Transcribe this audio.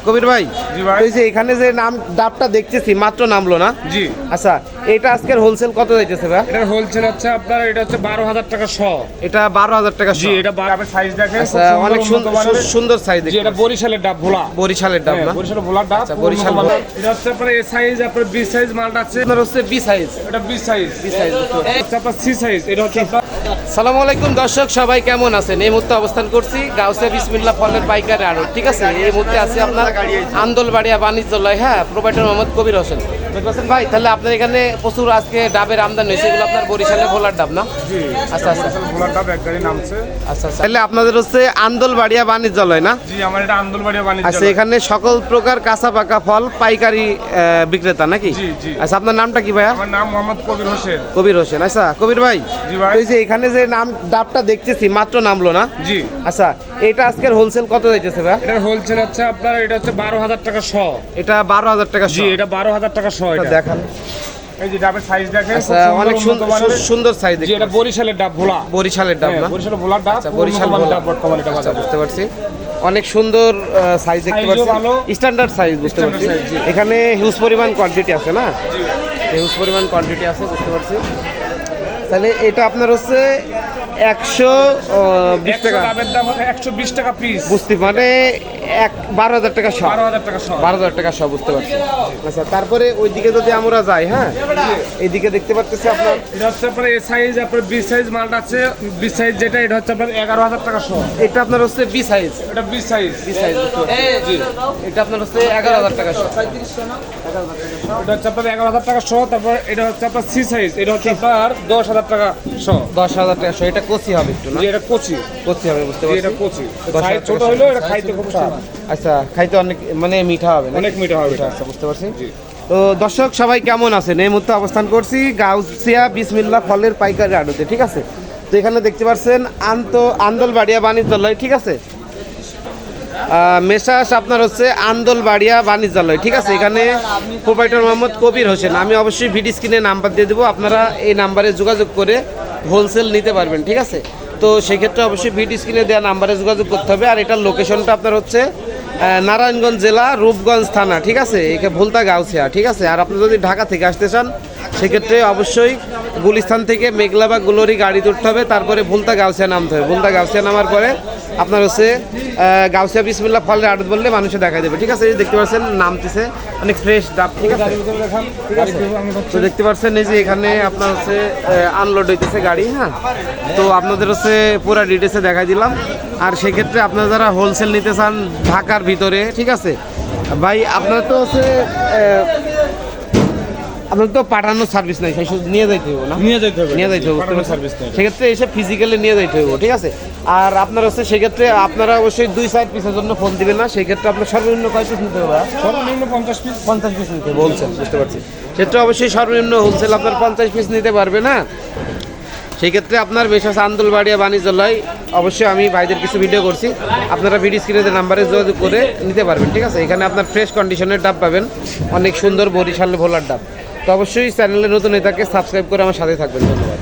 কবির ভাই জি যে এখানে যে নাম ডাবটা দেখতেছি মাত্র নামলো না? জি। আচ্ছা এটা আজকের হোলসেল কত যাইতেছে ভাই? এটার হোলসেল হচ্ছে আপনার এটা হচ্ছে বারো হাজার টাকা শ। এটা বারো হাজার টাকা জি এটা আপনি সাইজ দেখেন আচ্ছা অনেক সুন্দর সুন্দর সাইজ জি এটা বরিশালের ডাব ভোলা। বরিশালের ডাব হ্যাঁ, না? বরিশালের ভোলার ডাব আচ্ছা, বরিশাল ভোলা। এটা হচ্ছে আপনার এ সাইজ আপনার বি সাইজ মালটা আছে। আপনার হচ্ছে বি সাইজ এটা বি সাইজ বি সাইজ আপনার সি সাইজ এটা হচ্ছে আপনার সালামু আলাইকুম দর্শক, সবাই কেমন আছেন? এই মুহূর্তে অবস্থান করছি গাউসে বিসমিল্লা ফলের পাইকারি আড়ত, ঠিক আছে? এই মুহূর্তে আছে আপনার আন্দোলবাড়িয়া বাণিজ্য লয় হ্যাঁ প্রোভাইডার মোহাম্মদ কবির হোসেন। ভাই তাহলে আপনার এখানে প্রচুর আজকে ডাবের আমদানি হয়েছে এগুলো আপনার বরিশালে ভোলার ডাব না? আচ্ছা আচ্ছা। ভোলার ডাব এক গাড়ি নামছে। আচ্ছা আচ্ছা। তাহলে আপনাদের হচ্ছে আন্দোলবাড়িয়া বাণিজ্যালয় না? জি আমার এটা আন্দোলবাড়ি বাণিজ্য আচ্ছা এখানে সকল প্রকার কাঁচা পাকা ফল পাইকারি বিক্রেতা নাকি? জি, জি। আচ্ছা আপনার নামটা কি ভাইয়া? আমার নাম মোহাম্মদ কবির হোসেন। কবির হোসেন। আচ্ছা কবির ভাই জি ভাই। এই যে এখানে যে নাম ডাবটা দেখতেছি মাত্র নামলো না? জি। আচ্ছা এটা আজকের হোলসেল কত যাইতেছে ভাই? এটার হোলসেল হচ্ছে আপনার এটা হচ্ছে বারো হাজার টাকা শ। এটা বারো হাজার টাকা জি এটা বারো হাজার টাকা শ এটা দেখান। এই যে ডাবের সাইজ দেখেন আচ্ছা অনেক সুন্দর সুন্দর সাইজ এটা বরিশালের ডাব ভোলা। বরিশালের ডাব হ্যাঁ, না? বরিশালের ডাব আচ্ছা বরিশাল উন্নত মানের ভোলা। ডাব বর্তমানে এটা আচ্ছা বুঝতে পারছি। অনেক সুন্দর সাইজ দেখতে Size পাচ্ছি। স্ট্যান্ডার্ড সাইজ বুঝতে পারছি। এখানে হিউজ পরিমাণ কোয়ান্টিটি আছে না। হিউজ পরিমাণ কোয়ান্টিটি আছে বুঝতে পারছি। তাহলে এটা আপনার হচ্ছে একশো বিশ টাকা। দামের দাম একশো বিশ টাকা পিস বুঝতে মানে এক বারো হাজার টাকা সব বারো হাজার টাকা শ বারো হাজার টাকা সব বুঝতে পারছি। আচ্ছা তারপরে ওইদিকে যদি আমরা যাই হ্যাঁ? এইদিকে দেখতে পাচ্ছি আপনার এটা হচ্ছে আপনার এ সাইজ আপনার বি সাইজ মালটা আছে। বি সাইজ যেটা এটা হচ্ছে আপনার এগারো হাজার টাকা শ এটা আপনার হচ্ছে বি সাইজ এটা বি সাইজ বি সাইজ এটা আপনার হচ্ছে এগারো হাজার টাকা সব এটা হচ্ছে আপনার এগারো হাজার টাকা শ তারপর এটা হচ্ছে আপনার সি সাইজ এটা হচ্ছে আপনার দশ হাজার টাকা শ দশ হাজার টাকা সহ। এটা কচি হবে একটু না? এটা কচি। কচি হবে বুঝতে পারছি এটা কচি। ছোট টাকা হইলেও এটা খাইতে খুব স্বাদ। আচ্ছা খাইতে অনেক মানে মিঠা হবে অনেক মিঠা হবে। আচ্ছা বুঝতে পারছি। তো দর্শক সবাই কেমন আছেন? এই মুহূর্তে অবস্থান করছি গাউসিয়া বিসমিল্লা ফলের পাইকারি আড়তে ঠিক আছে? তো এখানে দেখতে পাচ্ছেন আন্ত আন্দোলবাড়িয়া বাণিজ্যালয় ঠিক আছে? মেসাস আপনার হচ্ছে আন্দোলবাড়িয়া বাণিজ্যালয় ঠিক আছে? এখানে প্রোপাইটার মোহাম্মদ কবির হোসেন। আমি অবশ্যই ভিডি স্ক্রিনে নাম্বার দিয়ে দেবো। আপনারা এই নাম্বারে যোগাযোগ করে হোলসেল নিতে পারবেন ঠিক আছে? তো সেক্ষেত্রে অবশ্যই ভিডি স্ক্রিনে দেওয়া নাম্বারে যোগাযোগ করতে হবে। আর এটার লোকেশনটা আপনার হচ্ছে নারায়ণগঞ্জ জেলা, রূপগঞ্জ থানা, ঠিক আছে? একে ভুলতা গাউছিয়া, ঠিক আছে? আর আপনি যদি ঢাকা থেকে আসতে চান, সেক্ষেত্রে অবশ্যই গুলিস্থান থেকে মেঘলা বা গুলোরি গাড়ি তুলতে হবে, তারপরে ভুলতা গাউছিয়া নামতে হবে। ভুলতা গাউছিয়া নামার পরে আপনার হচ্ছে আহ, গাউছিয়া বিসমিল্লা ফলের আড়ত বললে মানুষে দেখা দেবে। ঠিক আছে এই দেখতে পাচ্ছেন নামতেছে। অনেক ফ্রেশ ডাব ঠিক আছে? তো দেখতে পাচ্ছেন এই যে এখানে আপনার হচ্ছে আনলোড হইতেছে গাড়ি হ্যাঁ? তো আপনাদের হচ্ছে পুরো ডিটেলসে দেখাই দিলাম। আর সেক্ষেত্রে আপনারা যারা হোলসেল নিতে চান ঢাকার ভিতরে ঠিক আছে? ভাই আপনার তো হচ্ছে আপনার তো পাঠানোর সার্ভিস নাই সেই শুধু নিয়ে যাইতে হবে না? নিয়ে যেতে হবে। নিয়ে যাইতে হবে সার্ভিস নেই। সেক্ষেত্রে এসে ফিজিক্যালি নিয়ে যাইতে হবে ঠিক আছে? আর আপনার হচ্ছে সেক্ষেত্রে আপনারা অবশ্যই দুই সাইড পিসের জন্য ফোন দিবেন না সেক্ষেত্রে আপনার সর্বনিম্ন কয় পিস নিতে হবে? সর্বনিম্ন পঞ্চাশ পিস পঞ্চাশ পিস নিতে হোলসেল বুঝতে পারছি। সেক্ষেত্রে অবশ্যই সর্বনিম্ন হোলসেল আপনার পঞ্চাশ পিস নিতে পারবে না? সেই ক্ষেত্রে আপনার মেশাস আন্দোলবাড়িয়া বাণিজ্যালয় অবশ্যই আমি ভাইদের কিছু ভিডিও করছি। আপনারা ভিডিও স্ক্রিনের নাম্বারে যোগাযোগ করে নিতে পারবেন ঠিক আছে? এখানে আপনার ফ্রেশ কন্ডিশনের ডাব পাবেন অনেক সুন্দর বরিশাল ভোলার ডাব। তো অবশ্যই চ্যানেলের নতুন নেতাকে সাবস্ক্রাইব করে আমার সাথে থাকবেন। ধন্যবাদ।